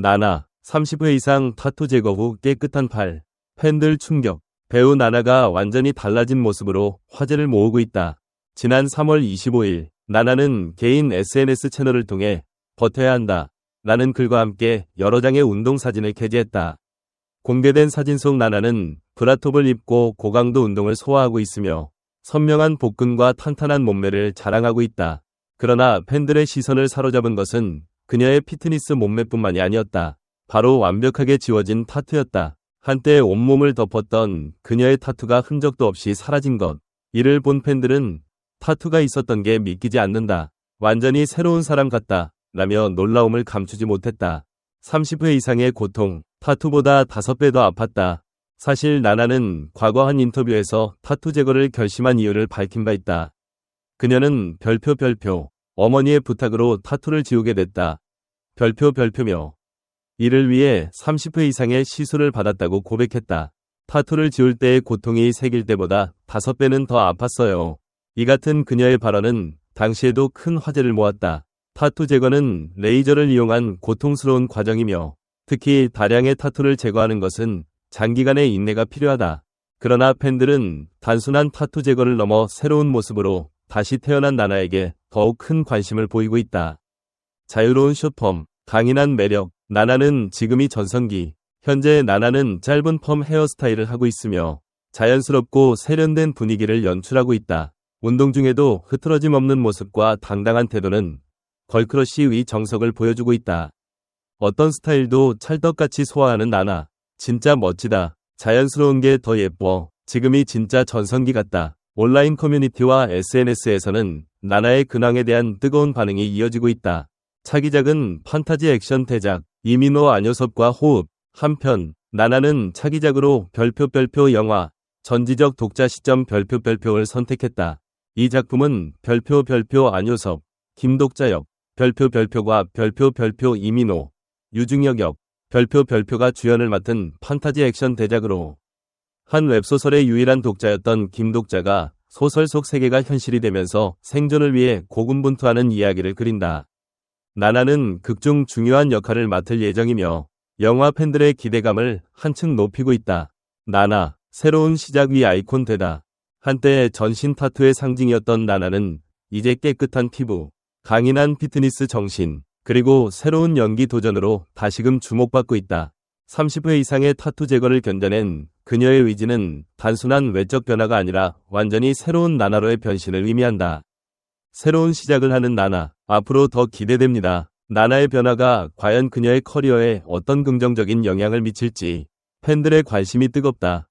나나 30회 이상 타투 제거 후 깨끗한 팔. 팬들 충격. 배우 나나가 완전히 달라진 모습으로 화제를 모으고 있다. 지난 3월 25일 나나는 개인 SNS 채널을 통해 버텨야 한다. 라는 글과 함께 여러 장의 운동 사진을 게재했다. 공개된 사진 속 나나는 브라톱을 입고 고강도 운동을 소화하고 있으며 선명한 복근과 탄탄한 몸매를 자랑하고 있다. 그러나 팬들의 시선을 사로잡은 것은 그녀의 피트니스 몸매뿐만이 아니었다. 바로 완벽하게 지워진 타투였다. 한때 온몸을 덮었던 그녀의 타투가 흔적도 없이 사라진 것. 이를 본 팬들은 타투가 있었던 게 믿기지 않는다. 완전히 새로운 사람 같다. 라며 놀라움을 감추지 못했다. 30회 이상의 고통, 타투보다 5배 더 아팠다. 사실 나나는 과거 한 인터뷰에서 타투 제거를 결심한 이유를 밝힌 바 있다. 그녀는 별표 별표, 어머니의 부탁으로 타투를 지우게 됐다. 별표 별표며 이를 위해 30회 이상의 시술을 받았다고 고백했다. 타투를 지울 때의 고통이 새길 때보다 5배는 더 아팠어요. 이 같은 그녀의 발언은 당시에도 큰 화제를 모았다. 타투 제거는 레이저를 이용한 고통스러운 과정이며 특히 다량의 타투를 제거하는 것은 장기간의 인내가 필요하다. 그러나 팬들은 단순한 타투 제거를 넘어 새로운 모습으로 다시 태어난 나나에게 더욱 큰 관심을 보이고 있다. 자유로운 숏펌, 강인한 매력, 나나는 지금이 전성기. 현재 나나는 짧은 펌 헤어스타일을 하고 있으며 자연스럽고 세련된 분위기를 연출하고 있다. 운동 중에도 흐트러짐 없는 모습과 당당한 태도는 걸크러쉬의 정석을 보여주고 있다. 어떤 스타일도 찰떡같이 소화하는 나나. 진짜 멋지다. 자연스러운 게 더 예뻐. 지금이 진짜 전성기 같다. 온라인 커뮤니티와 SNS에서는 나나의 근황에 대한 뜨거운 반응이 이어지고 있다. 차기작은 판타지 액션 대작, 이민호 안효섭과 호흡. 한편, 나나는 차기작으로 별표 별표 영화, 전지적 독자 시점 별표 별표를 선택했다. 이 작품은 별표 별표 안효섭, 김독자 역, 별표 별표과 별표 별표 이민호, 유중혁 역, 별표 별표가 주연을 맡은 판타지 액션 대작으로 한 웹소설의 유일한 독자였던 김독자가 소설 속 세계가 현실이 되면서 생존을 위해 고군분투하는 이야기를 그린다. 나나는 극중 중요한 역할을 맡을 예정이며 영화 팬들의 기대감을 한층 높이고 있다. 나나, 새로운 시작 위 아이콘 되다. 한때 전신 타투의 상징이었던 나나는 이제 깨끗한 피부, 강인한 피트니스 정신, 그리고 새로운 연기 도전으로 다시금 주목받고 있다. 30회 이상의 타투 제거를 견뎌낸 그녀의 의지는 단순한 외적 변화가 아니라 완전히 새로운 나나로의 변신을 의미한다. 새로운 시작을 하는 나나, 앞으로 더 기대됩니다. 나나의 변화가 과연 그녀의 커리어에 어떤 긍정적인 영향을 미칠지 팬들의 관심이 뜨겁다.